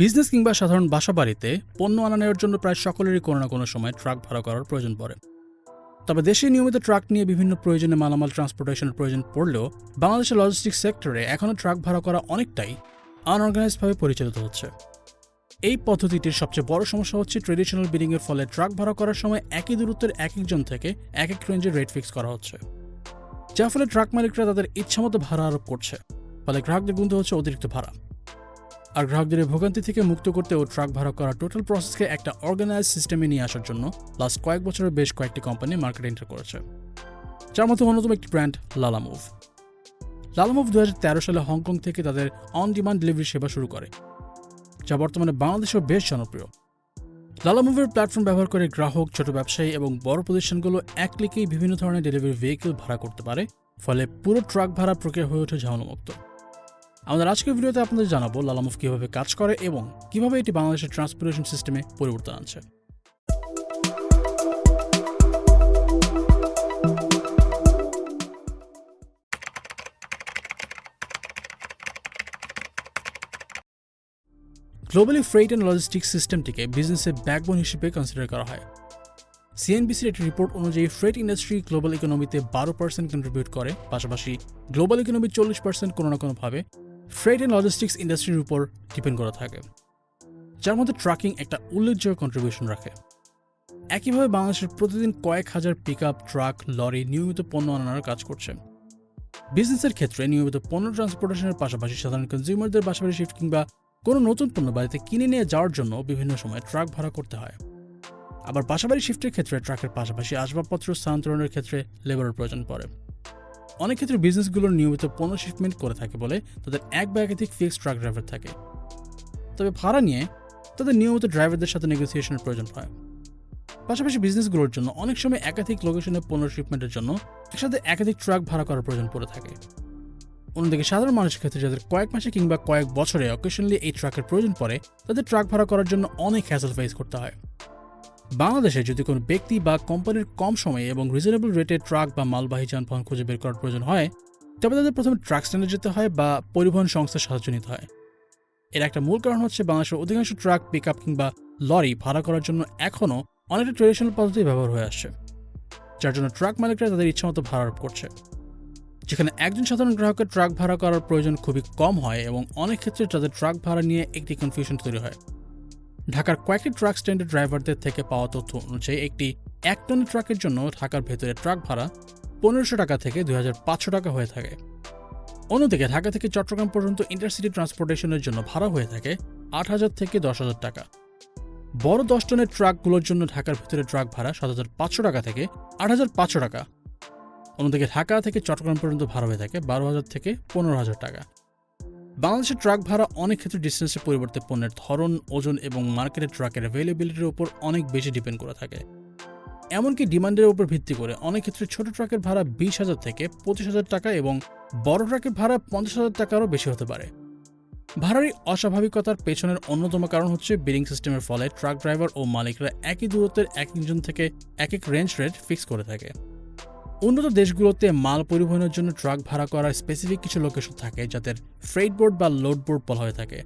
Business কিংবা সাধারণ বাসা বাড়িতে পণ্য আনা নেওয়ার জন্য প্রায় সকলেরই কোনো না কোনো সময় ট্রাক ভাড়া করার প্রয়োজন পড়ে। তবে দেশে নিয়মিত ট্রাক নিয়ে বিভিন্ন প্রয়োজনে মালামাল ট্রান্সপোর্টেশনের প্রয়োজন পড়লেও বাংলাদেশের লজিস্টিক সেক্টরে এখনও ট্রাক ভাড়া করা অনেকটাই আনঅর্গানাইজভাবে পরিচালিত হচ্ছে। এই পদ্ধতিটির সবচেয়ে বড় সমস্যা হচ্ছে ট্রেডিশনাল বিডিংয়ের ফলে ট্রাক ভাড়া করার সময় একই দূরত্বের এক একজন থেকে এক এক রেঞ্জের রেট ফিক্স করা হচ্ছে। যার ফলে ট্রাক মালিকরা তাদের ইচ্ছামতো ভাড়া আরোপ করছে, ফলে গ্রাহকদের গুনতে হচ্ছে অতিরিক্ত ভাড়া। আর গ্রাহকদের ভোগান্তি থেকে মুক্ত করতে ও ট্রাক ভাড়া করা টোটাল প্রসেসকে একটা অর্গানাইজ সিস্টেমে নিয়ে আসার জন্য লাস্ট কয়েক বছরের বেশ কয়েকটি কোম্পানি মার্কেট এন্টার করেছে। যার মধ্যে অন্যতম একটি ব্র্যান্ড লালামুভ লালামুভ দু হাজার সালে হংকং থেকে তাদের অন ডিমান্ড ডেলিভারি সেবা শুরু করে, যা বর্তমানে বাংলাদেশেও বেশ জনপ্রিয়। লালামুভের প্ল্যাটফর্ম ব্যবহার করে গ্রাহক, ছোট ব্যবসায়ী এবং বড় প্রতিষ্ঠানগুলো এক ক্লিকেই বিভিন্ন ধরনের ডেলিভারি ভেহিকেল ভাড়া করতে পারে, ফলে পুরো ট্রাক ভাড়া প্রক্রিয়া হয়ে ওঠে ঝামেলামুক্ত। আমাদের আজকের ভিডিওতে আপনাদের জানাব লালামুভ কীভাবে কাজ করে এবং কীভাবে এটি বাংলাদেশের ট্রান্সপোর্টেশন সিস্টেমে পরিবর্তন আনছে। গ্লোবালি ফ্রেট অ্যান্ড লজিস্টিক্স সিস্টেমটিকে বিজনেসের ব্যাকবোন হিসেবে কনসিডার করা হয়। সিএনবিসির একটি রিপোর্ট অনুযায়ী ফ্রেট ইন্ডাস্ট্রি গ্লোবাল ইকোনমিতে বারো পার্সেন্ট কন্ট্রিবিউট করে। পাশাপাশি গ্লোবাল ইকোনমির চল্লিশ পার্সেন্ট কোনো না কোনোভাবে। ফ্রেট অ্যান্ড লজিস্টিক্স ইন্ডাস্ট্রির উপর ডিপেন্ড করা থাকে, যার মধ্যে ট্রাকিং একটা উল্লেখযোগ্য কন্ট্রিবিউশন রাখে। একইভাবে বাংলাদেশের প্রতিদিন কয়েক হাজার পিক ট্রাক লরি নিয়মিত পণ্য আনানোর কাজ করছে। বিজনেসের ক্ষেত্রে নিয়মিত পণ্য ট্রান্সপোর্টেশনের পাশাপাশি সাধারণ কনজিউমারদের বাসাবাড়ি শিফট কিংবা কোনো নতুন পণ্য বাড়িতে কিনে নিয়ে যাওয়ার জন্য বিভিন্ন সময় ট্রাক ভাড়া করতে হয়। আবার বাসাবাড়ি শিফটের ক্ষেত্রে ট্রাকের পাশাপাশি আসবাবপত্র স্থানান্তরণের ক্ষেত্রে লেবারের প্রয়োজন পড়ে। অনেক ক্ষেত্রে বিজনেসগুলোর নিয়মিত পণ্য শিফটমেন্ট করে থাকে বলে তাদের এক বা একাধিক ফিক্সড ট্রাক ড্রাইভার থাকে। তবে ভাড়া নিয়ে তাদের নিয়মিত ড্রাইভারদের সাথে নেগোসিয়েশনের প্রয়োজন হয়। পাশাপাশি বিজনেসগুলোর জন্য অনেক সময় একাধিক লোকেশনে পণ্য শিপমেন্টের জন্য একসাথে একাধিক ট্রাক ভাড়া করার প্রয়োজন পড়ে থাকে। অন্যদিকে সাধারণ মানুষের ক্ষেত্রে যাদের কয়েক মাসে কিংবা কয়েক বছরে অকেশনালি এই ট্রাকের প্রয়োজন পড়ে, তাদের ট্রাক ভাড়া করার জন্য অনেক হ্যাসেল ফেস করতে হয়। বাংলাদেশে যদি কোনো ব্যক্তি বা কোম্পানির কম সময়ে এবং রিজনেবল রেটে ট্রাক বা মালবাহী যানবাহন খুঁজে বের করার প্রয়োজন হয়, তবে তাদের প্রথমে ট্রাক স্ট্যান্ডে যেতে হয় বা পরিবহন সংস্থার সাহায্য নিতে হয়। এর একটা মূল কারণ হচ্ছে বাংলাদেশের অধিকাংশ ট্রাক পিক আপ কিংবা লরি ভাড়া করার জন্য এখনও অনেকটা ট্রেডিশনাল পদ্ধতি ব্যবহার হয়ে আসছে, যার জন্য ট্রাক মালিকরা তাদের ইচ্ছামতো ভাড়া করছে। যেখানে একজন সাধারণ গ্রাহকের ট্রাক ভাড়া করার প্রয়োজন খুবই কম হয় এবং অনেক ক্ষেত্রে তাদের ট্রাক ভাড়া নিয়ে একটি কনফিউশন তৈরি হয়। ঢাকার কয়েকটি ট্রাক স্ট্যান্ডের ড্রাইভারদের থেকে পাওয়া তথ্য অনুযায়ী একটি এক টন ট্রাকের জন্য ঢাকার ভেতরে ট্রাক ভাড়া পনেরোশো টাকা থেকে দুই হাজার পাঁচশো টাকা হয়ে থাকে। অন্যদিকে ঢাকা থেকে চট্টগ্রাম পর্যন্ত ইন্টারসিটি ট্রান্সপোর্টেশনের জন্য ভাড়া হয়ে থাকে আট হাজার থেকে দশ হাজার টাকা। বড় দশ টনের ট্রাকগুলোর জন্য ঢাকার ভেতরে ট্রাক ভাড়া সাত হাজার পাঁচশো টাকা থেকে আট হাজার পাঁচশো টাকা। অন্যদিকে ঢাকা থেকে চট্টগ্রাম পর্যন্ত ভাড়া হয়ে থাকে বারো হাজার থেকে পনেরো হাজার টাকা। বাংলাদেশের ট্রাক ভাড়া অনেক ক্ষেত্রে ডিস্টেন্সের পরিবর্তে পণ্যের ধরন, ওজন এবং মার্কেটের ট্রাকের অ্যাভেলেবিলিটির উপর অনেক বেশি ডিপেন্ড করে থাকে। এমনকি ডিমান্ডের উপর ভিত্তি করে অনেক ক্ষেত্রে ছোট ট্রাকের ভাড়া বিশ হাজার থেকে পঁচিশ হাজার টাকা এবং বড় ট্রাকের ভাড়া পঞ্চাশ হাজার টাকারও বেশি হতে পারে। ভাড়ার অস্বাভাবিকতার পেছনের অন্যতম কারণ হচ্ছে বিলিং সিস্টেমের ফলে ট্রাক ড্রাইভার ও মালিকরা একই দূরত্বের এক একজন থেকে এক এক রেঞ্জ রেট ফিক্স করে থাকে। উন্নত দেশগুলোতে মাল পরিবহনের জন্য ট্রাক ভাড়া করার স্পেসিফিক কিছু লোকেশন থাকে যাদের ফ্রেড বোর্ড বা লোড বোর্ড বলা হয়ে থাকে।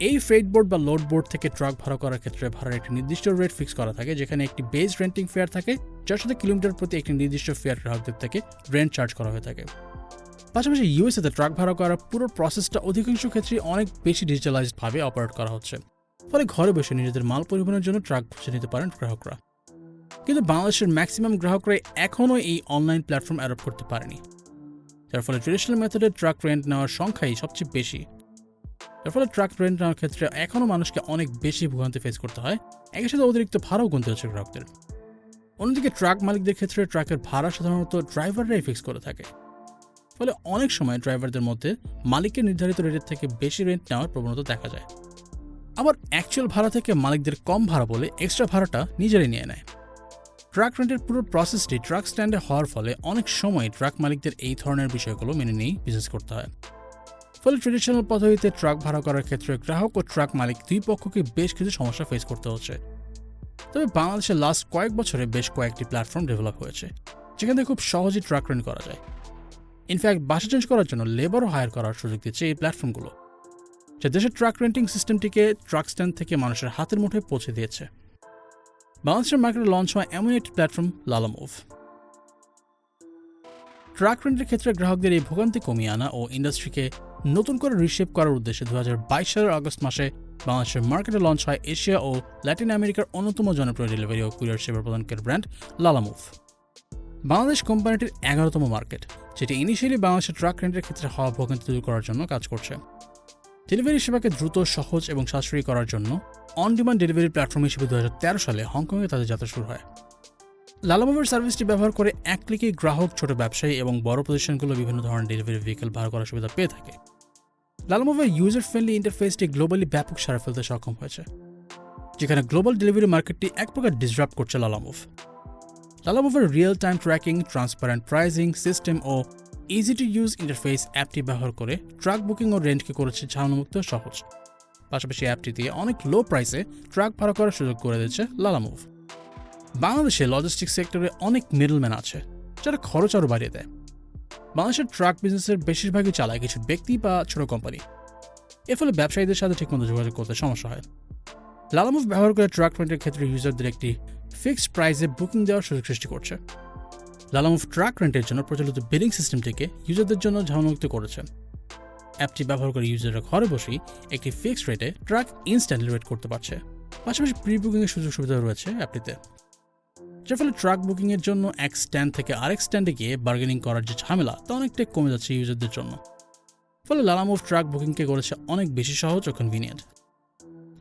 এই ফ্রেড বোর্ড বা লোড বোর্ড থেকে ট্রাক ভাড়া করার ক্ষেত্রে ভাড়ার একটি নির্দিষ্ট রেট ফিক্স করা থাকে, যেখানে একটি বেস রেন্টিং ফেয়ার থাকে, যার সাথে কিলোমিটার প্রতি একটি নির্দিষ্ট ফেয়ার গ্রাহকদের থেকে রেন্ট চার্জ করা হয়ে থাকে। পাশাপাশি ইউএসএতে ট্রাক ভাড়া করার পুরো প্রসেসটা অধিকাংশ ক্ষেত্রে অনেক বেশি ডিজিটালাইজড ভাবে অপারেট করা হচ্ছে। ফলে ঘরে বসে নিজেদের মাল পরিবহনের জন্য ট্রাক খুঁজে নিতে পারেন গ্রাহকরা। কিন্তু বাংলাদেশের ম্যাক্সিমাম গ্রাহকরা এখনও এই অনলাইন প্ল্যাটফর্ম অ্যাডপ্ট করতে পারেনি। যার ফলে ট্রেডিশনাল মেথডে ট্রাক রেন্ট নেওয়ার সংখ্যাই সবচেয়ে বেশি। যার ফলে ট্রাক রেন্ট নেওয়ার ক্ষেত্রে এখনও মানুষকে অনেক বেশি ভোগান্তি ফেস করতে হয়। একই সাথে অতিরিক্ত ভাড়াও গুনতে হচ্ছে গ্রাহকদের। অন্যদিকে ট্রাক মালিকদের ক্ষেত্রে ট্রাকের ভাড়া সাধারণত ড্রাইভাররাই ফিক্স করে থাকে। ফলে অনেক সময় ড্রাইভারদের মধ্যে মালিকের নির্ধারিত রেটের থেকে বেশি রেন্ট নেওয়ার প্রবণতা দেখা যায়। আবার অ্যাকচুয়াল ভাড়া থেকে মালিকদের কম ভাড়া বলে এক্সট্রা ভাড়াটা নিজেরাই নিয়ে নেয়। ট্রাক রেন্টের পুরো প্রসেসটি ট্রাক স্ট্যান্ডে হওয়ার ফলে অনেক সময় ট্রাক মালিকদের এই ধরনের বিষয়গুলো মেনে নিয়েই বিজনেস করতে হয়। ফলে ট্রেডিশনাল পদ্ধতিতে ট্রাক ভাড়া করার ক্ষেত্রে গ্রাহক ও ট্রাক মালিক দুই পক্ষকে বেশ কিছু সমস্যা ফেস করতে হচ্ছে। তবে বাংলাদেশে লাস্ট কয়েক বছরে বেশ কয়েকটি প্ল্যাটফর্ম ডেভেলপ হয়েছে, যেখান খুব সহজেই ট্রাক রেন্ট করা যায়। ইনফ্যাক্ট বাসা চেঞ্জ করার জন্য লেবারও হায়ার করার সুযোগ দিচ্ছে এই প্ল্যাটফর্মগুলো যা দেশের ট্রাক রেন্টিং সিস্টেমটিকে ট্রাক স্ট্যান্ড থেকে মানুষের হাতের মুঠে পৌঁছে দিয়েছে। বাংলাদেশের মার্কেটে লঞ্চ হয় এমন একটি প্ল্যাটফর্ম লালামুভ। ট্রাক রেন্টের ক্ষেত্রে গ্রাহকদের এই ভোগান্তি কমিয়ে আনা ও ইন্ডাস্ট্রিকে নতুন করে রিশেপ করার উদ্দেশ্যে দু সালের আগস্ট মাসে বাংলাদেশের মার্কেটে লঞ্চ হয় এশিয়া ও ল্যাটিন আমেরিকার অন্যতম জনপ্রিয় ডেলিভারি ও কুরিয়ার সেবা প্রদানকারী ব্র্যান্ড লালামুভ। বাংলাদেশ কোম্পানিটির এগারোতম মার্কেট, যেটি ইনিশিয়ালি বাংলাদেশের ট্রাক রেন্টের ক্ষেত্রে হওয়া ভোগান্তি দূর করার জন্য কাজ করছে। ডেলিভারি সেবাকে দ্রুত, সহজ এবং সাশ্রয়ী করার জন্য অন ডিমান্ড ডেলিভারি প্ল্যাটফর্ম হিসেবে দু হাজার তেরো সালে হংকংয়ে তাদের যাত্রা শুরু হয়। লালামুভের সার্ভিসটি ব্যবহার করে এক ক্লিকেই গ্রাহক, ছোট ব্যবসায়ী এবং বড় প্রতিষ্ঠানগুলো বিভিন্ন ধরনের ডেলিভারি ভেহিকেল ভাড়া করার সুবিধা পেয়ে থাকে। লালামুভের ইউজার ফ্রেন্ডলি ইন্টারফেসটি গ্লোবালি ব্যাপক সারা ফেলতে সক্ষম হয়েছে, যেখানে গ্লোবাল ডেলিভারি মার্কেটটি এক প্রকার ডিসরাপ্ট করছে Lalamove লালামুভের real time tracking transparent pricing system O easy to use interface অ্যাপটি ব্যবহার করে ট্রাক বুকিং ও রেন্টকে করেছে ঝামেলামুক্ত সহজ। পাশাপাশি অ্যাপটি দিয়ে অনেক লো প্রাইসে ট্রাক ভাড়া করার সুযোগ করে দিচ্ছে লালামুভ বাংলাদেশে লজিস্টিক সেক্টরে অনেক মিডলম্যান আছে, যারা খরচ আরও বাড়িয়ে দেয়। বাংলাদেশের ট্রাক বিজনেসের বেশিরভাগই চালায় কিছু ব্যক্তি বা ছোট কোম্পানি এর ফলে ব্যবসায়ীদের সাথে ঠিকমতো যোগাযোগ করতে সমস্যা হয়। লালামুভ ব্যবহার করে ট্রাক রেন্টের ক্ষেত্রে ইউজারদের একটি ফিক্সড প্রাইসে বুকিং দেওয়ার সুযোগ সৃষ্টি করছে। লালামুভ ট্রাক রেন্টের জন্য প্রচলিত বিলিং সিস্টেমটিকে ইউজারদের জন্য ঝামেলামুক্ত করেছে। অ্যাপটি ব্যবহার করে ইউজাররা ঘরে বসেই একটি ফিক্সড রেটে ট্রাক ইনস্ট্যান্টলি রেট করতে পারছে। পাশাপাশি প্রি বুকিংয়ের সুযোগ সুবিধা রয়েছে অ্যাপটিতে। যার ফলে ট্রাক বুকিংয়ের জন্য এক স্ট্যান্ড থেকে আরেক স্ট্যান্ডে গিয়ে বার্গেনিং করার যে ঝামেলা, তা অনেকটাই কমে যাচ্ছে ইউজারদের জন্য। ফলে লালামুভ ট্রাক বুকিংকে করেছে অনেক বেশি সহজ ও কনভিনিয়েন্ট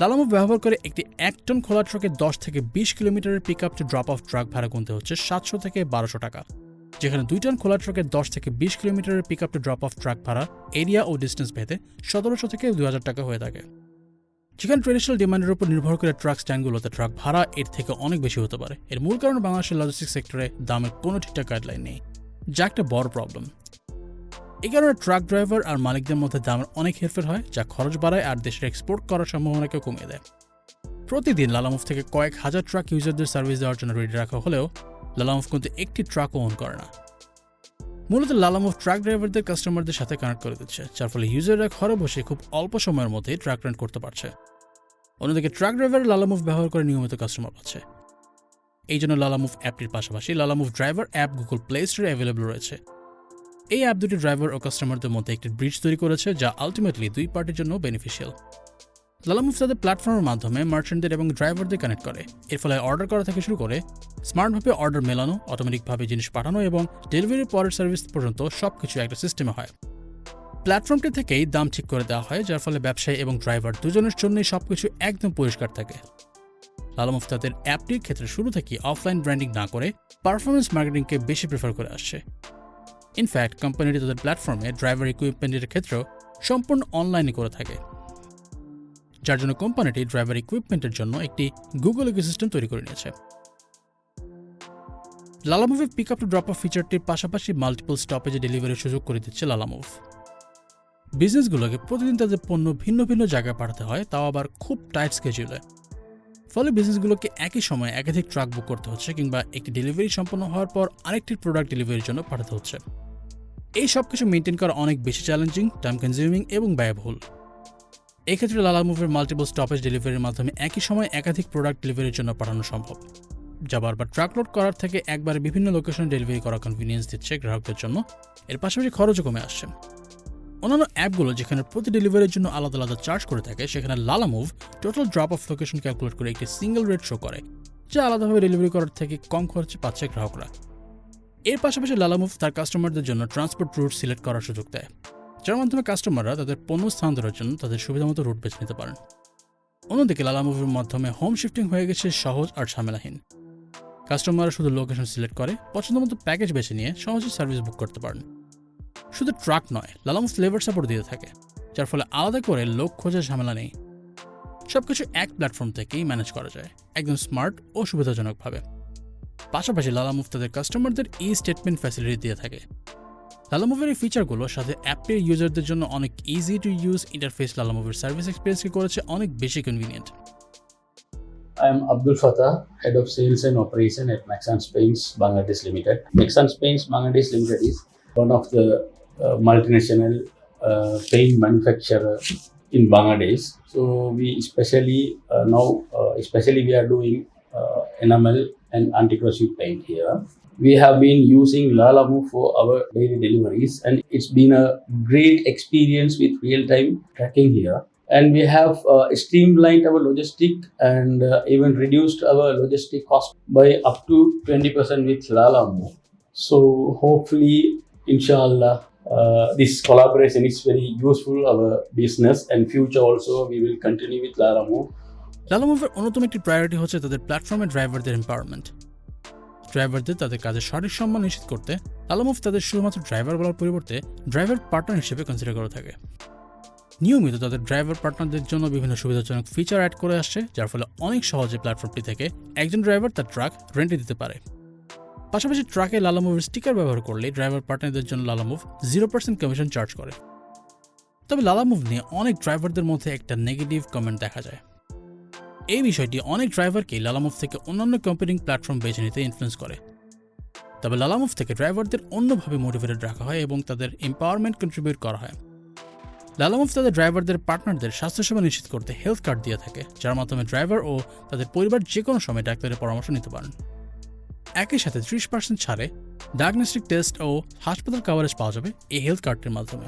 লালামুভ ব্যবহার করে একটি এক টন খোলা ট্রাকে দশ থেকে বিশ কিলোমিটারের pick up to drop off truck ভাড়া গুনতে হচ্ছে সাতশো থেকে বারোশো টাকা। যেখানে দুই টন খোলা ট্রাকের দশ থেকে বিশ কিলোমিটারের pick up to drop off truck ভাড়া এরিয়া ও ডিস্টেন্স ভেদে সতেরোশো থেকে দুই হাজার টাকা হয়ে থাকে। যেখানে ট্রেডিশনাল ডিমান্ডের উপর নির্ভর করে ট্রাক স্ট্যান্ডগুলোতে ট্রাক ভাড়া এর থেকে অনেক বেশি হতে পারে। এর মূল কারণ বাংলাদেশের লজিস্টিক সেক্টরে দামের কোনো ঠিকঠাক গাইডলাইন নেই, যা একটা বড় প্রবলেম এই কারণে ট্রাক ড্রাইভার আর মালিকদের মধ্যে দামের অনেক হেরফের হয়, যা খরচ বাড়ায় আর দেশের এক্সপোর্ট করার সম্ভাবনাকেও কমিয়ে দেয়। প্রতিদিন লালামুভ থেকে কয়েক হাজার ট্রাক ইউজারদের সার্ভিস দেওয়ার জন্য রেডি রাখা হলেও লালামুভ কিন্তু একটি ট্রাকও ওন করে না। মূলত লালামুভ ট্রাক ড্রাইভারদের কাস্টমারদের সাথে কানেক্ট করে দিচ্ছে, যার ফলে ইউজাররা ঘরে বসে খুব অল্প সময়ের মধ্যেই ট্রাক রেন্ট করতে পারছে। অন্যদিকে ট্রাক ড্রাইভার লালামুভ ব্যবহার করে নিয়মিত কাস্টমার পাচ্ছে। এই জন্য লালামুভ অ্যাপটির পাশাপাশি Lalamove driver app Google play স্টোরে অ্যাভেলেবল রয়েছে। এই অ্যাপ দুটি ড্রাইভার ও কাস্টমারদের মধ্যে একটি ব্রিজ তৈরি করেছে, যা আলটিমেটলি দুই পার্টির জন্য বেনিফিশিয়াল লালামুভ তাদের প্ল্যাটফর্মের মাধ্যমে মার্চেন্টদের এবং ড্রাইভারদের কানেক্ট করে। এর ফলে অর্ডার করা থেকে শুরু করে স্মার্টভাবে অর্ডার মেলানো অটোমেটিকভাবে জিনিস পাঠানো এবং ডেলিভারির পরের সার্ভিস পর্যন্ত সব কিছু একটা সিস্টেমে হয়। প্ল্যাটফর্মটি থেকেই দাম ঠিক করে দেওয়া হয়, যার ফলে ব্যবসায়ী এবং ড্রাইভার দুজনের জন্যই সবকিছু একদম পরিষ্কার থাকে। লালামুভ তাদের অ্যাপটির ক্ষেত্রে শুরু থেকেই অফলাইন ব্র্যান্ডিং না করে পারফরমেন্স মার্কেটিংকে বেশি প্রেফার করে আসছে। ইনফ্যাক্ট কোম্পানিটি তাদের প্ল্যাটফর্মে ড্রাইভার ইকুইপমেন্টের ক্ষেত্রেও সম্পূর্ণ অনলাইনে করে থাকে। যার জন্য কোম্পানিটি ড্রাইভার ইকুইপমেন্টের জন্য একটি গুগল ইকোসিস্টেম তৈরি করে নিয়েছে। লালামুভের pick up to drop off ফিচারটির পাশাপাশি মাল্টিপল স্টপেজে ডেলিভারির সুযোগ করে দিচ্ছে লালামুভ বিজনেসগুলোকে প্রতিদিন তাদের পণ্য ভিন্ন ভিন্ন জায়গায় পাঠাতে হয়, তাও আবার খুব টাইট স্কেজুলে ফলে বিজনেসগুলোকে একই সময়ে একাধিক ট্রাক বুক করতে হচ্ছে কিংবা একটি ডেলিভারি সম্পন্ন হওয়ার পর আরেকটি প্রোডাক্ট ডেলিভারির জন্য পাঠাতে হচ্ছে। এই সব কিছু মেনটেন করা অনেক বেশি চ্যালেঞ্জিং টাইম কনজিউমিং এবং ব্যয়বহুল। এক্ষেত্রে লালা মুভের মাল্টিপল স্টপেজ ডেলিভারির মাধ্যমে একই সময় একাধিক প্রোডাক্ট ডেলিভারির জন্য পাঠানো সম্ভব। যা বারবার ট্রাক লোড করার থেকে একবারে বিভিন্ন লোকেশনে ডেলিভারি করা কনভিনিয়েন্স দিচ্ছে গ্রাহকদের জন্য। এর পাশাপাশি খরচও কমে আসছে। অন্যান্য অ্যাপগুলো যেখানে প্রতি ডেলিভারির জন্য আলাদা আলাদা চার্জ করে থাকে, সেখানে Lalamove total drop off location calculate করে একটি সিঙ্গেল রেট শো করে, যা আলাদাভাবে ডেলিভারি করার থেকে কম খরচে পাচ্ছে গ্রাহকরা। এর পাশাপাশি লালা মুভ তার কাস্টমারদের জন্য ট্রান্সপোর্ট রুট সিলেক্ট করার সুযোগ দেয়, যার মাধ্যমে কাস্টমাররা তাদের পণ্য স্থান স্থানান্তরের জন্য তাদের সুবিধামতো রুট বেছে নিতে পারেন। অন্যদিকে লালা মুভির মাধ্যমে হোম শিফটিং হয়ে গেছে সহজ আর ঝামেলাহীন। কাস্টমাররা শুধু লোকেশন সিলেক্ট করে, পছন্দমতো প্যাকেজ বেছে নিয়ে সহজে সার্ভিস বুক করতে পারেন। শুধু ট্রাক নয় লালামুভ লেবার সাপোর্ট দিয়ে থাকে, যার ফলে আলাদা করে লোক খোঁজার ঝামেলা নেই। সবকিছু এক প্ল্যাটফর্ম থেকেই ম্যানেজ করা যায়, একদম স্মার্ট ও সুবিধাজনকভাবে। পাশাপাশি লালামুভ তাদের কাস্টমারদের ই স্টেটমেন্ট ফ্যাসিলিটি দিয়ে থাকে। লালামুভের এই ফিচারগুলোর সাথে অ্যাপের ইউজারদের জন্য অনেক ইজি টু ইউজ ইন্টারফেস লালামুভের সার্ভিস এক্সপিরিয়েন্সকে করেছে অনেক বেশি convenient I am Abdul Fatah, Head of Sales and Operation at Maxans Paints Bangladesh Limited. Maxans Paints Bangladesh Limited is one of the uh, multinational uh, paint manufacturer in Bangladesh. So we especially uh, now, uh, especially we are doing uh, enamel and anti-corrosive paint here. We have been using Lalamu for our daily deliveries, and it's been a great experience with real-time tracking here. And we have uh, streamlined our logistic and uh, even reduced our logistic cost by up to 20% with Lalamu. So hopefully, inshallah, uh, this collaboration is very useful our business and future also we will continue with Lalamu. লালামুভের অন্যতম একটি priority হচ্ছে তাদের প্ল্যাটফর্মে ড্রাইভারদের empowerment ড্রাইভারদের তাদের কাজের সঠিক সম্মান নিশ্চিত করতে লালামুভ তাদের শুধুমাত্র ড্রাইভার বলার পরিবর্তে ড্রাইভার পার্টনার হিসেবে কনসিডার করে থাকে নিয়মিত তাদের ড্রাইভার পার্টনারদের জন্য বিভিন্ন সুবিধাজনক ফিচার অ্যাড করে আসছে, যার ফলে অনেক সহজে প্ল্যাটফর্মটি থেকে একজন ড্রাইভার তার ট্রাক রেন্টে দিতে পারে। পাশাপাশি ট্রাকে লালামুভের স্টিকার ব্যবহার করলে ড্রাইভার পার্টনারদের জন্য Lalamove zero percent commission charge করে। তবে লালামুভ নিয়ে অনেক ড্রাইভারদের মধ্যে একটা নেগেটিভ কমেন্ট দেখা যায়। এই বিষয়টি অনেক ড্রাইভারকে লালামুভ থেকে অন্যান্য কম্পিউটিং প্ল্যাটফর্ম বেছে নিতে ইনফ্লুয়েন্স করে। তবে লালামুভ থেকে ড্রাইভারদের অন্যভাবে মোটিভেটেড রাখা হয় এবং তাদের এম্পাওয়ারমেন্ট কন্ট্রিবিউট করা হয়। লালামুভ তাদের ড্রাইভারদের পার্টনারদের স্বাস্থ্যসেবা নিশ্চিত করতে হেলথ কার্ড দিয়ে থাকে, যার মাধ্যমে ড্রাইভার ও তাদের পরিবার যে কোনো সময় ডাক্তারের পরামর্শ নিতে পারেন। একই সাথে ত্রিশ পার্সেন্ট ছাড়ে ডায়াগনস্টিক টেস্ট ও হাসপাতাল কাভারেজ পাওয়া যাবে এই হেলথ কার্ডটির মাধ্যমে।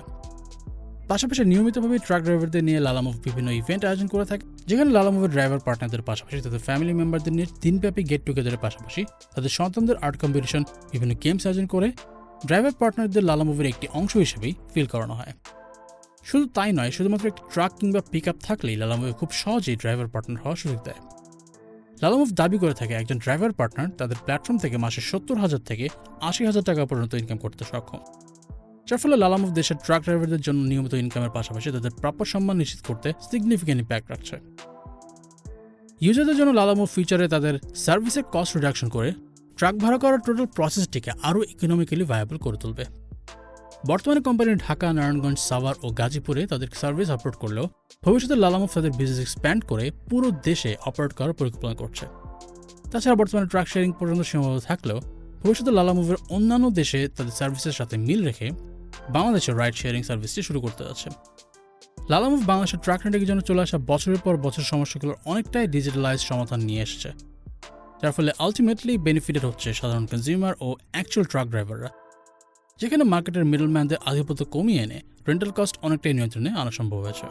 পাশাপাশি নিয়মিতভাবে ট্রাক ড্রাইভারদের নিয়ে লালামুভ বিভিন্ন ইভেন্ট আয়োজন করে থাকে, যেখানে লালামুভের ড্রাইভার পার্টনারদের পাশাপাশি তাদের ফ্যামিলি মেম্বারদের নিয়ে দিনব্যাপী গেট টুগেদারের পাশাপাশি তাদের সন্তানদের আর্ট কম্পিটিশন, বিভিন্ন গেমস আয়োজন করে ড্রাইভার পার্টনারদের লালামুভের একটি অংশ হিসেবেই ফিল করানো হয়। শুধু তাই নয়, শুধুমাত্র একটি ট্রাক কিংবা পিক আপ থাকলেই লালামুভে খুব সহজেই ড্রাইভার পার্টনার হওয়ার সুযোগ দেয়। লালামুভ দাবি করে থাকে, একজন ড্রাইভার পার্টনার তাদের প্ল্যাটফর্ম থেকে মাসে সত্তর হাজার থেকে আশি হাজার টাকা পর্যন্ত ইনকাম করতে সক্ষম। যার ফলে লালামুভ দেশের ট্রাক ড্রাইভারদের জন্য নিয়মিত ইনকামের পাশাপাশি তাদের প্রাপ্য সম্মান নিশ্চিত করতে সিগনিফিক্যান্ট ইম্প্যাক্ট রাখছে। ইউজারদের জন্য লালামুভ ফিচারে তাদের সার্ভিসের কস্ট রিডাকশন করে ট্রাক ভাড়া করার টোটাল প্রসেসটিকে আরও ইকোনমিক্যালি ভায়াবল করে তুলবে। বর্তমানে কোম্পানি ঢাকা, নারায়ণগঞ্জ, সাভার ও গাজীপুরে তাদের সার্ভিস আপলোড করলেও ভবিষ্যতে লালামুভ তাদের বিজনেস এক্সপ্যান্ড করে পুরো দেশে অপারেট করার পরিকল্পনা করছে। তাছাড়া বর্তমানে ট্রাক শেয়ারিং পর্যন্ত সীমাবদ্ধ থাকলেও ভবিষ্যতে লালামুভের অন্যান্য দেশে তাদের সার্ভিসের সাথে মিল রেখে বাংলাদেশের রাইড শেয়ারিং সার্ভিসটি শুরু করতে যাচ্ছে। লালামুভ বাংলাদেশের ট্রাক রেন্টের জন্য চলে আসা বছরের পর বছর সমস্যাগুলোর অনেকটাই ডিজিটালাইজ সমাধান নিয়ে এসেছে। যার ফলে আলটিমেটলি বেনিফিটেড হচ্ছে সাধারণ কনজিউমার ও অ্যাকচুয়াল ট্রাক ড্রাইভাররা যেখানে মার্কেটের মিডলম্যানদের আধিপত্য কমিয়ে এনে রেন্টাল কস্ট অনেকটাই নিয়ন্ত্রণে আনা সম্ভব হয়েছে।